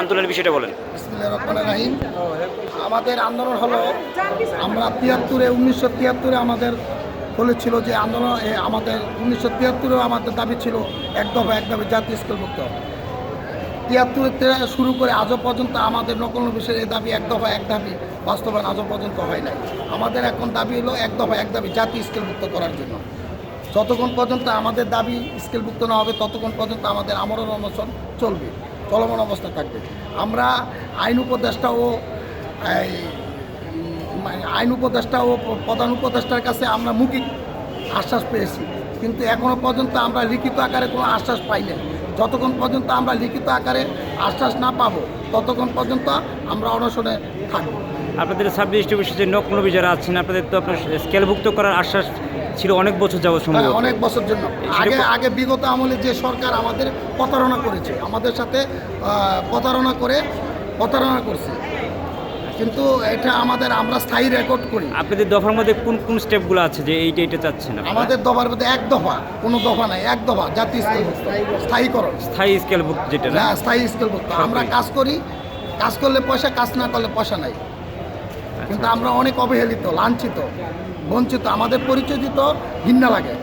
আন্দোলনের বিষয়টা বলেন। আমাদের আন্দোলন হলো, আমরা তিয়াত্তরে, উনিশশো তিয়াত্তরে আমাদের বলেছিল যে আন্দোলন আমাদের উনিশশো তিয়াত্তরেও আমাদের দাবি ছিল এক দফা, এক দাবি জাতীয় স্কুলভুক্ত তিয়াত্তরের শুরু করে আজও পর্যন্ত আমাদের নকল বিষয়ের এই দাবি এক দফা, এক দাবি বাস্তবায়ন আজও পর্যন্ত হয় নাই। আমাদের এখন দাবি হলো এক দফা, এক দাবি জাতীয় স্কেলভুক্ত করার জন্য। যতক্ষণ পর্যন্ত আমাদের দাবি স্কেলভুক্ত না হবে, ততক্ষণ পর্যন্ত আমাদের আমরণ অনশন চলবে। চলমান অবস্থা থাকবে। আমরা আইন উপদেষ্টা ও আইন উপদেষ্টা ও প্রধান উপদেষ্টার কাছে আমরা মুখিক আশ্বাস পেয়েছি। কিন্তু এখনও পর্যন্ত আমরা লিখিত আকারে কোনো আশ্বাস পাইনি। যতক্ষণ পর্যন্ত আমরা লিখিত আকারে আশ্বাস না পাবো ততক্ষণ পর্যন্ত আমরা অনশনে থাকব। আপনাদের সাব ডিস্ট্রিবিউশন যে নকলবি যারা আছেন আপনাদের তো আপনার স্কেলভুক্ত করার আশ্বাস ছিল অনেক বছর যাবত সময় সম্ভব অনেক বছর জন্য। আগে আগে বিগত আমলে যে সরকার আমাদের প্রতারণা করেছে আমাদের সাথে প্রতারণা করে প্রতারণা করছে। কিন্তু এটা আমাদের আমরা স্থায়ী রেকর্ড করি। আপনাদের দফার মধ্যে কোন কোন স্টেপগুলো আছে যে এইটা এইটা চাচ্ছেন আপনারা? আমাদের দফার মধ্যে এক দফা কোনো দফা নাই এক দফা জাতীয় স্থায়ীকরণ। স্থায়ী স্কেলভুক্ত যেটা না? হ্যাঁ স্থায়ী স্কেলভুক্ত আমরা কাজ করি কাজ করলে পয়সা কাজ না করলে পয়সা নাই। কিন্তু আমরা অনেক অবহেলিত লাঞ্ছিত বঞ্চিত আমাদের পরিচয় দিত ঘৃণা লাগে।